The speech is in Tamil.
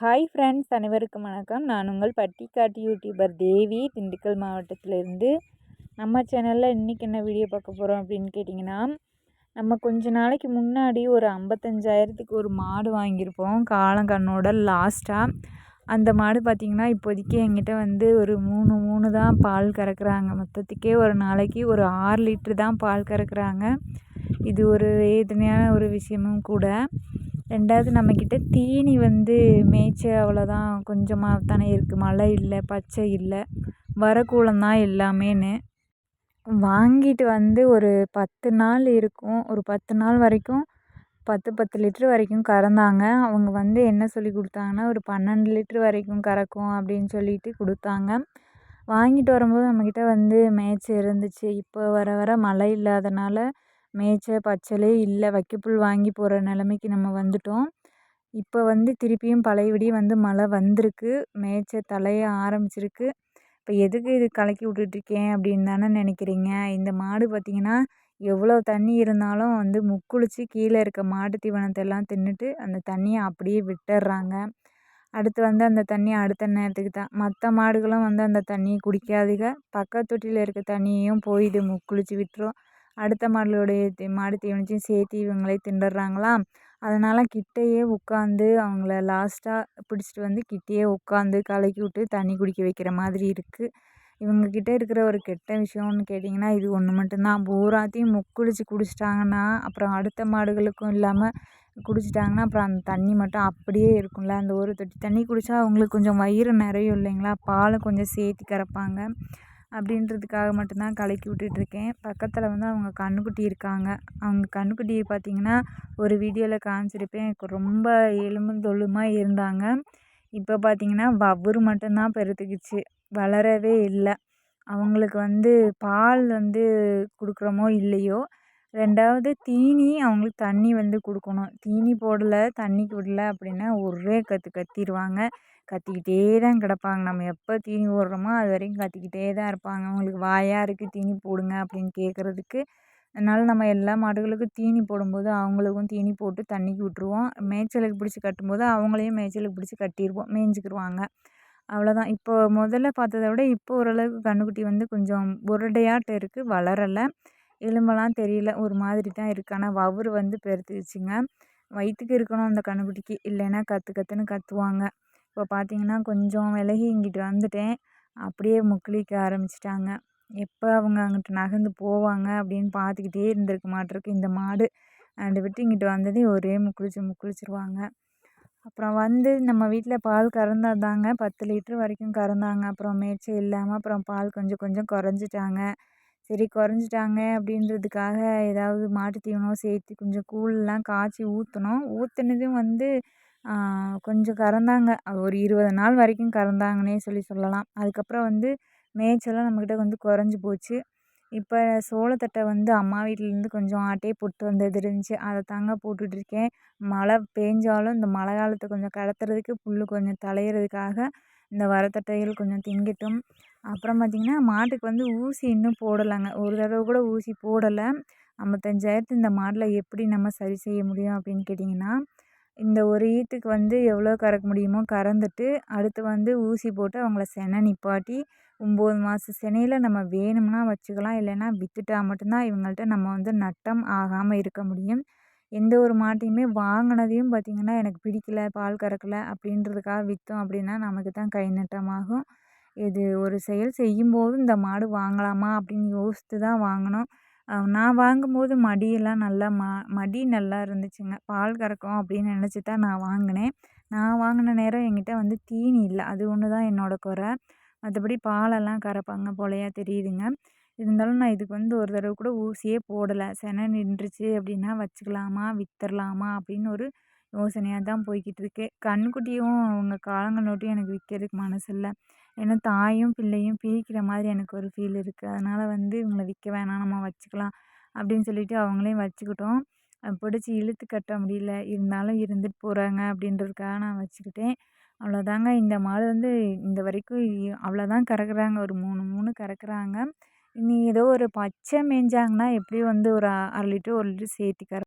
ஹாய் ஃப்ரெண்ட்ஸ் அனைவருக்கும் வணக்கம். நான் உங்கள் பட்டிக்காட்டு யூடியூபர் தேவி திண்டுக்கல் மாவட்டத்திலேருந்து. நம்ம சேனலில் இன்றைக்கி என்ன வீடியோ பார்க்க போகிறோம் அப்படின்னு கேட்டிங்கன்னா நம்ம கொஞ்ச நாளைக்கு முன்னாடி ஒரு ஐம்பத்தஞ்சாயிரத்துக்கு ஒரு மாடு வாங்கியிருப்போம். காலங்கண்ணோட லாஸ்ட்டாக அந்த மாடு பார்த்திங்கன்னா இப்போதைக்கு என்கிட்ட வந்து ஒரு மூணு மூணு தான் பால் கறக்குறாங்க. மொத்தத்துக்கே ஒரு நாளைக்கு ஒரு ஆறு லிட்ரு தான் பால் கறக்குறாங்க. இது ஒரு வேதனையான ஒரு விஷயமும் கூட. ரெண்டாவது நம்மக்கிட்ட தீனி வந்து மேய்ச்ச அவ்வளோதான். கொஞ்சமாக தானே இருக்குது மழை இல்லை பச்சை இல்லை. வரக்கூலம் தான் எல்லாமேன்னு. வாங்கிட்டு வந்து ஒரு பத்து நாள் இருக்கும். ஒரு பத்து நாள் வரைக்கும் பத்து பத்து லிட்ரு வரைக்கும் கறந்தாங்க. அவங்க வந்து என்ன சொல்லி கொடுத்தாங்கன்னா ஒரு பன்னெண்டு லிட்ரு வரைக்கும் கறக்கும் அப்படின்னு சொல்லிட்டு கொடுத்தாங்க. வாங்கிட்டு வரும்போது நம்மக்கிட்ட வந்து மேய்ச்சல் இருந்துச்சு. இப்போ வர வர மழை இல்லாதனால் மேய்ச்ச பச்சலே இல்லை வைக்கப்புல் வாங்கி போகிற நிலமைக்கு நம்ம வந்துட்டோம். இப்போ வந்து திருப்பியும் பழையபடி வந்து மழை வந்திருக்கு. மேய்ச்ச தழைய ஆரம்பிச்சிருக்கு. இப்போ எதுக்கு இது கலக்கி விட்டுட்ருக்கேன் அப்படின்னு தானே நினைக்கிறீங்க? இந்த மாடு பார்த்திங்கன்னா எவ்வளோ தண்ணி இருந்தாலும் வந்து முக்குளிச்சு கீழே இருக்க மாட்டு தீவனத்தை எல்லாம் தின்னுட்டு அந்த தண்ணியை அப்படியே விட்டுடுறாங்க அடுத்து வந்து அந்த தண்ணி அடுத்த நேரத்துக்கு தான். மற்ற மாடுகளும் வந்து அந்த தண்ணியை குடிக்காதுக பக்கத்து தொட்டியில் இருக்க தண்ணியையும் போயிடுது முக்குளிச்சு விட்டுரும். அடுத்த மாடுகளுடைய மாடு தீவனத்தையும் சேர்த்து இவங்களே தின்னுடுறாங்களா அதனால் கிட்டேயே உட்காந்து அவங்கள லாஸ்ட்டாக பிடிச்சிட்டு வந்து கிட்டேயே உட்காந்து கலக்கி விட்டு தண்ணி குடிக்க வைக்கிற மாதிரி இருக்குது இவங்கக்கிட்ட இருக்கிற ஒரு கெட்ட விஷயம்னு கேட்டிங்கன்னா இது ஒன்று மட்டும்தான். பூராத்தையும் முக்குடிச்சு குடிச்சிட்டாங்கன்னா அப்புறம் அடுத்த மாடுகளுக்கும் இல்லாமல் குடிச்சிட்டாங்கன்னா அப்புறம் அந்த தண்ணி மட்டும் அப்படியே இருக்கும்ல. அந்த ஒரு தொட்டி தண்ணி குடித்தா அவங்களுக்கு கொஞ்சம் வயிறு நிறையும் இல்லைங்களா? பாலும் கொஞ்சம் சேர்த்து கறப்பாங்க அப்படின்றதுக்காக மட்டும்தான் கலக்கி விட்டுட்ருக்கேன். பக்கத்தில் வந்து அவங்க கன்றுக்குட்டி இருக்காங்க. அவங்க கன்றுக்குட்டி பார்த்திங்கன்னா ஒரு வீடியோவில் காமிச்சிருப்பேன். எனக்கு ரொம்ப எலும்பும் தொழுமாக இருந்தாங்க. இப்போ பார்த்திங்கன்னா வவ்வுரு மட்டும்தான் பெருத்துக்கிச்சு. வளரவே இல்லை. அவங்களுக்கு வந்து பால் வந்து கொடுக்குறோமோ இல்லையோ ரெண்டாவது தீனி அவங்களுக்கு தண்ணி வந்து கொடுக்கணும். தீனி போடலை தண்ணிக்கு விடல அப்படின்னா ஒரே கற்று கத்திடுவாங்க கத்திக்கிட்டே தான் கிடப்பாங்க. நம்ம எப்போ தீனி போடுறோமோ அது வரைக்கும் கத்திக்கிட்டே தான் இருப்பாங்க. அவங்களுக்கு வாயாக இருக்குது தீனி போடுங்க அப்படின்னு கேட்குறதுக்கு அதனால் நம்ம எல்லா மாடுகளுக்கும் தீனி போடும்போது அவங்களுக்கும் தீனி போட்டு தண்ணிக்கு விட்ருவோம் மேய்ச்சலுக்கு பிடிச்சி கட்டும்போது அவங்களையும் மேய்ச்சலுக்கு பிடிச்சி கட்டிடுவோம் மேய்ஞ்சிக்கிருவாங்க. அவ்வளோதான் இப்போ முதல்ல பார்த்தத விட இப்போ ஓரளவுக்கு கன்றுக்குட்டி வந்து கொஞ்சம் உருண்டையாட்டம் இருக்குது வளரலை. எலும்பெல்லாம் தெரியல ஒரு மாதிரி தான் இருக்குது ஆனால் வவுறு வந்து பெருத்துக்குச்சுங்க வயிற்றுக்கு இருக்கணும் அந்த கன்றுக்குட்டிக்கு இல்லைன்னா கற்று கற்றுன்னு கத்துவாங்க. இப்போ பார்த்தீங்கன்னா கொஞ்சம் விலகி இங்கிட்டு வந்துட்டேன். அப்படியே முக்களிக்க ஆரம்பிச்சிட்டாங்க. எப்போ அவங்க அங்கிட்டு நகர்ந்து போவாங்க அப்படின்னு பார்த்துக்கிட்டே இருந்திருக்க மாட்டிருக்கு. இந்த மாடு அதை விட்டு இங்கிட்டு வந்ததே ஒரே முக்குளிச்சு முக்குளிச்சிருவாங்க. அப்புறம் வந்து நம்ம வீட்டில் பால் கறந்தாதாங்க பத்து லிட்ரு வரைக்கும் கறந்தாங்க. அப்புறம் மேய்ச்சல் இல்லாமல் அப்புறம் பால் கொஞ்சம் கொஞ்சம் குறைஞ்சிட்டாங்க. சரி குறைஞ்சிட்டாங்க அப்படின்றதுக்காக ஏதாவது மாட்டு தீவனம் சேர்த்து கொஞ்சம் கூழ்லாம் காய்ச்சி ஊற்றினோம் ஊற்றுனதும் வந்து கொஞ்சம் கறந்தாங்க. ஒரு இருபது நாள் வரைக்கும் கறந்தாங்கன்னே சொல்லி சொல்லலாம். அதுக்கப்புறம் வந்து மேய்ச்சலும் நம்மக்கிட்ட வந்து குறைஞ்சி போச்சு. இப்போ சோளத்தட்டை வந்து அம்மா வீட்டிலேருந்து கொஞ்சம் ஆட்டையே போட்டு வந்தது இருந்துச்சு. அதை தாங்க போட்டுட்ருக்கேன் மழை பேஞ்சாலும் இந்த மழை காலத்தை கொஞ்சம் கடத்துறதுக்கு புல் கொஞ்சம் தழையிறதுக்காக இந்த வரத்தட்டைகள் கொஞ்சம் திங்கட்டும். அப்புறம் பார்த்திங்கன்னா மாட்டுக்கு வந்து ஊசி இன்னும் போடலைங்க. ஒரு தடவை கூட ஊசி போடலை. ஐம்பத்தஞ்சாயிரத்து இந்த மாட்டில் எப்படி நம்ம சரி செய்ய முடியும் அப்படின்னு கேட்டிங்கன்னா இந்த ஒரு ஈத்துக்கு வந்து எவ்வளோ கறக்க முடியுமோ கறந்துட்டு அடுத்து வந்து ஊசி போட்டு அவங்கள செனை நிப்பாட்டி ஒம்பது மாத செனையில் நம்ம வேணும்னா வச்சுக்கலாம். இல்லைன்னா விற்றுட்டா மட்டும்தான் இவங்கள்ட்ட நம்ம வந்து நட்டம் ஆகாமல் இருக்க முடியும். எந்த ஒரு மாட்டையுமே வாங்கினதையும் பார்த்திங்கன்னா எனக்கு பிடிக்கல பால் கறக்கலை அப்படின்றதுக்காக விற்றோம் அப்படின்னா நமக்கு தான் கை நட்டமாகும். இது ஒரு செயல் செய்யும்போது இந்த மாடு வாங்கலாமா அப்படின்னு யோசித்து தான் வாங்கினோம். நான் வாங்கும்போது மடியெல்லாம் நல்லா ம மடி நல்லா இருந்துச்சுங்க. பால் கறக்கும் அப்படின்னு நினச்சி தான் நான் வாங்கினேன். நான் வாங்கின நேரம் என்கிட்ட வந்து தீனி இல்லை. அது ஒன்று தான் என்னோடய குறை. மற்றபடி பாலெல்லாம் கறப்பாங்க போலையாக தெரியுதுங்க. இருந்தாலும் நான் இதுக்கு வந்து ஒரு தடவை கூட ஊசியே போடலை. செனை நின்றுச்சு அப்படின்னா வச்சுக்கலாமா? விற்றுர்லாமா அப்படின்னு ஒரு யோசனையாக தான் போய்கிட்டு இருக்கு. கன்றுக்குட்டியும் அவங்க காலங்கன்னோட்டியும் எனக்கு விற்கிறதுக்கு மனசு இல்லை. ஏன்னா தாயும் பிள்ளையும் பிரிக்கிற மாதிரி எனக்கு ஒரு ஃபீல் இருக்குது அதனால் வந்து இவங்களை விற்க வேணாம் நம்ம வச்சுக்கலாம் அப்படின்னு சொல்லிட்டு அவங்களையும் வச்சுக்கிட்டோம். பிடிச்சி இழுத்து கட்ட முடியல. இருந்தாலும் இருந்துட்டு போகிறாங்க அப்படின்றதுக்காக நான் வச்சுக்கிட்டேன். அவ்வளோதாங்க இந்த மாடு வந்து இந்த வரைக்கும் அவ்வளோதான் கறக்குறாங்க. ஒரு மூணு மூணு கறக்குறாங்க. இனி ஏதோ ஒரு பச்சை மேய்ஞ்சாங்கன்னா எப்படியும் வந்து ஒரு அரை லிட்டர் ஒரு லிட்டர் சேர்த்தி கற